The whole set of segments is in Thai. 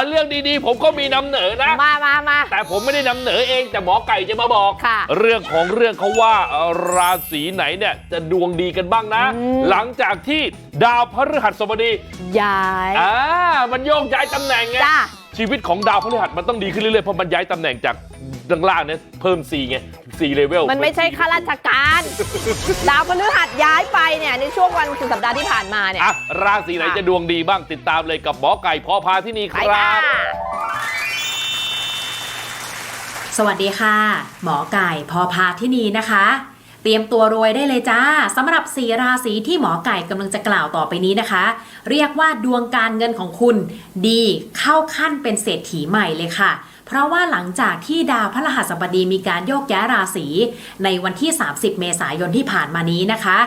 เอาเรื่องดีๆ ผมก็มีนำเหนอนะ มามามาแต่ผมไม่ได้นำเหนอเองแต่หมอไก่จะมาบอกค่ะเรื่องของเรื่องเขาว่าเอ่อราศีไหนเนี่ยจะดวงดีกันบ้างนะอืมหลังจากที่ดาวพฤหัสบดีย้ายอ่ามันโยกย้ายตำแหน่งไงจ้า ชีวิตของดาวพฤหัสมันต้องดีขึ้นเรื่อยๆเพราะมันย้ายตำแหน่งจากด้านล่างเนี่ยเพิ่ม4ไง4เลเวลมันไม่ใช่ข้าราชการดาวพฤหัสย้ายไปเนี่ยในช่วงวันสุดสัปดาห์ที่ผ่านมาเนี่ยอะราศีไหนค่ะจะดวงดีบ้างติดตามเลยกับหมอไก่พอพาที่นี่คไปรัค่ะบสวัสดีค่ะ หมอไก่พอพาที่นี่นะคะ เตรียมตัวรวยได้เลยจ้าสำหรับสีราศีที่หมอไก่กำลังจะกล่าวต่อไปนี้นะคะ เรียกว่าดวงการเงินของคุณ ดีเข้าขั้นเป็นเศรษฐีใหม่เลยค่ะ เพราะว่าหลังจากที่ดาวพฤหัสบดีมีการโยกย้ายราศีในวันที่ 30 เมษายนที่ผ่านมานี้นะคะ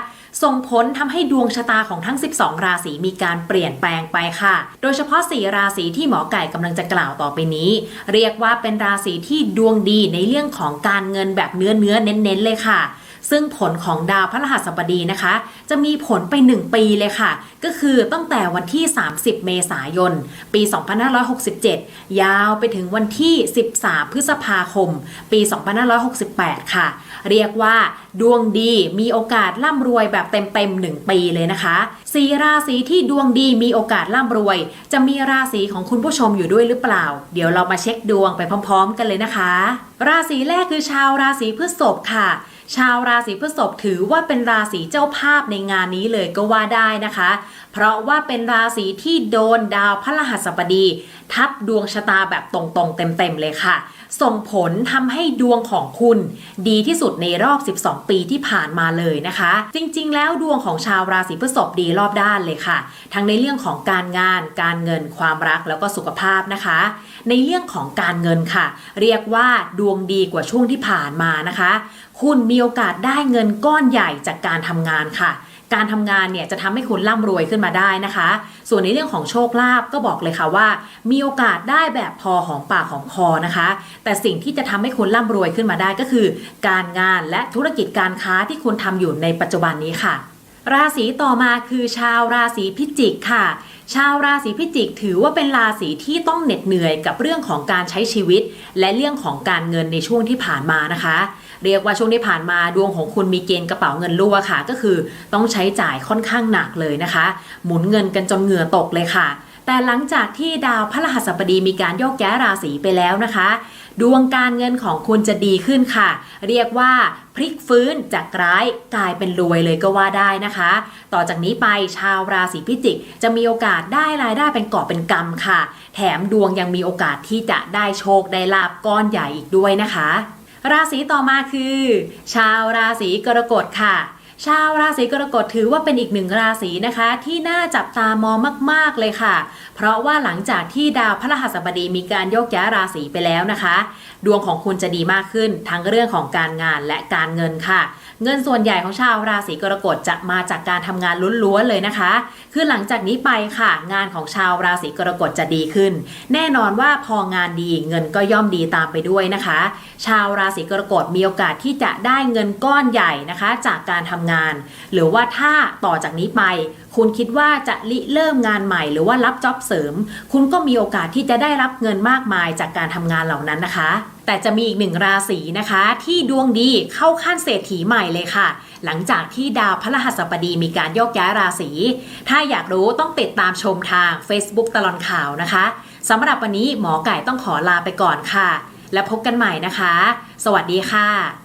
ส่งผลทำให้ดวงชะตาของทั้ง 12 ราศีมีการเปลี่ยนแปลงไปค่ะ โดยเฉพาะ 4 ราศีที่หมอไก่กำลังจะกล่าวต่อไปนี้ เรียกว่าเป็นราศีที่ดวงดีในเรื่องของการเงินแบบเนื้อเนื้อเน้นๆเลยค่ะ ซึ่งผลของดาวพฤหัสบดีนะคะ จะมีผลไป 1 ปีเลยค่ะ ก็คือตั้งแต่วันที่ 30 เมษายน ปี 2567 ยาวไปถึงวันที่ 13 พฤษภาคม ปี 2568 ค่ะ เรียกว่าดวงดีมีโอกาสร่ำรวยแบบเต็มๆ 1 ปีเลยนะคะสีราศีที่ดวงดีมีโอกาสร่ำรวย จะมีราศีของคุณผู้ชมอยู่ด้วยหรือเปล่า เดี๋ยวเรามาเช็คดวงไปพร้อม ๆ กันเลยนะคะ ราศีแรกคือชาวราศีพฤษภค่ะ ชาวราศีพฤษภถือว่าเป็นราศีเจ้าภาพในงานนี้เลยก็ว่าได้นะคะ เพราะว่าเป็นราศีที่โดนดาวพฤหัสบดี ทับดวงชะตาแบบตรงๆ เต็มๆเลยค่ะ ส่งผลทำให้ดวงของคุณ ดีที่สุดในรอบ 12 ปีที่ผ่านมาเลยนะคะ จริงๆ แล้วดวงของชาวราศีพฤษภดีรอบด้านเลยค่ะ ทั้งในเรื่องของการงาน การเงิน ความรักแล้วก็สุขภาพนะคะ ในเรื่องของการเงินค่ะ เรียกว่าดวงดีกว่าช่วงที่ผ่านมานะคะ คุณมีโอกาสได้เงินก้อนใหญ่จากการทำงานค่ะ การทำงานเนี่ยจะทำให้คุณร่ำรวยขึ้นมาได้นะคะ ส่วนในเรื่องของโชคลาภก็บอกเลยค่ะว่า มีโอกาสได้แบบพอของปากของคอนะคะ แต่สิ่งที่จะทำให้คุณร่ำรวยขึ้นมาได้ก็คือ การงานและธุรกิจการค้าที่คุณทำอยู่ในปัจจุบันนี้ค่ะ ราศีต่อมาคือชาวราศีพิจิกค่ะชาวราศีพิจิกถือว่าเป็นราศีที่ต้องเหน็ดเหนื่อยกับเรื่องของการใช้ชีวิต และเรื่องของการเงินในช่วงที่ผ่านมานะคะ เรียกว่าช่วงที่ผ่านมาดวงของคุณมีเกณฑ์กระเป๋าเงินรั่วค่ะ ก็คือต้องใช้จ่ายค่อนข้างหนักเลยนะคะ หมุนเงินกันจนเหงื่อตกเลยค่ะ แต่หลังจากที่ดาวพฤหัสบดีมีการโยกย้ายราศีไปแล้วนะคะ ดวงการเงินของคุณจะดีขึ้นค่ะ เรียกว่าพลิกฟื้นจากร้ายกลายเป็นรวยเลยก็ว่าได้นะคะ ต่อจากนี้ไปชาวราศีพิจิก จะมีโอกาสได้รายได้เป็นกอบเป็นกำค่ะ แถมดวงยังมีโอกาสที่จะได้โชคได้ลาบก้อนใหญ่อีกด้วยนะคะ ราศีต่อมาคือ ชาวราศีกรกฎค่ะ ชาวราศีกรกฎถือว่าเป็นอีกหนึ่งราศีนะคะ ที่น่าจับตามองมาก ๆ เลยค่ะ เพราะว่าหลังจากที่ดาวพฤหัสบดีมีการโยกย้ายราศีไปแล้วนะคะ ดวงของคุณจะดีมากขึ้นทั้งเรื่องของการงานและการเงินค่ะ เงินส่วนใหญ่ของชาวราศีกรกฎจะมาจากการทำงานล้วนๆเลยนะคะ คือหลังจากนี้ไปค่ะ งานของชาวราศีกรกฎจะดีขึ้น แน่นอนว่าพองานดีเงินก็ย่อมดีตามไปด้วยนะคะ ชาวราศีกรกฎมีโอกาสที่จะได้เงินก้อนใหญ่นะคะ จากการทำงานหรือว่าถ้าต่อจากนี้ไป คุณคิดว่าจะริเริ่มงานใหม่ หรือว่ารับจ็อบเสริม คุณก็มีโอกาสที่จะได้รับเงินมากมายจากการทำงานเหล่านั้นนะคะ แต่จะมีอีกหนึ่งราศีนะคะ ที่ดวงดีเข้าขั้นเศรษฐีใหม่เลยค่ะ หลังจากที่ดาวพฤหัสบดีมีการโยกย้ายราศี ถ้าอยากรู้ต้องติดตามชมทาง Facebook ตลอดข่าวนะคะสำหรับวันนี้หมอไก่ต้องขอลาไปก่อนค่ะ และพบกันใหม่นะคะ สวัสดีค่ะ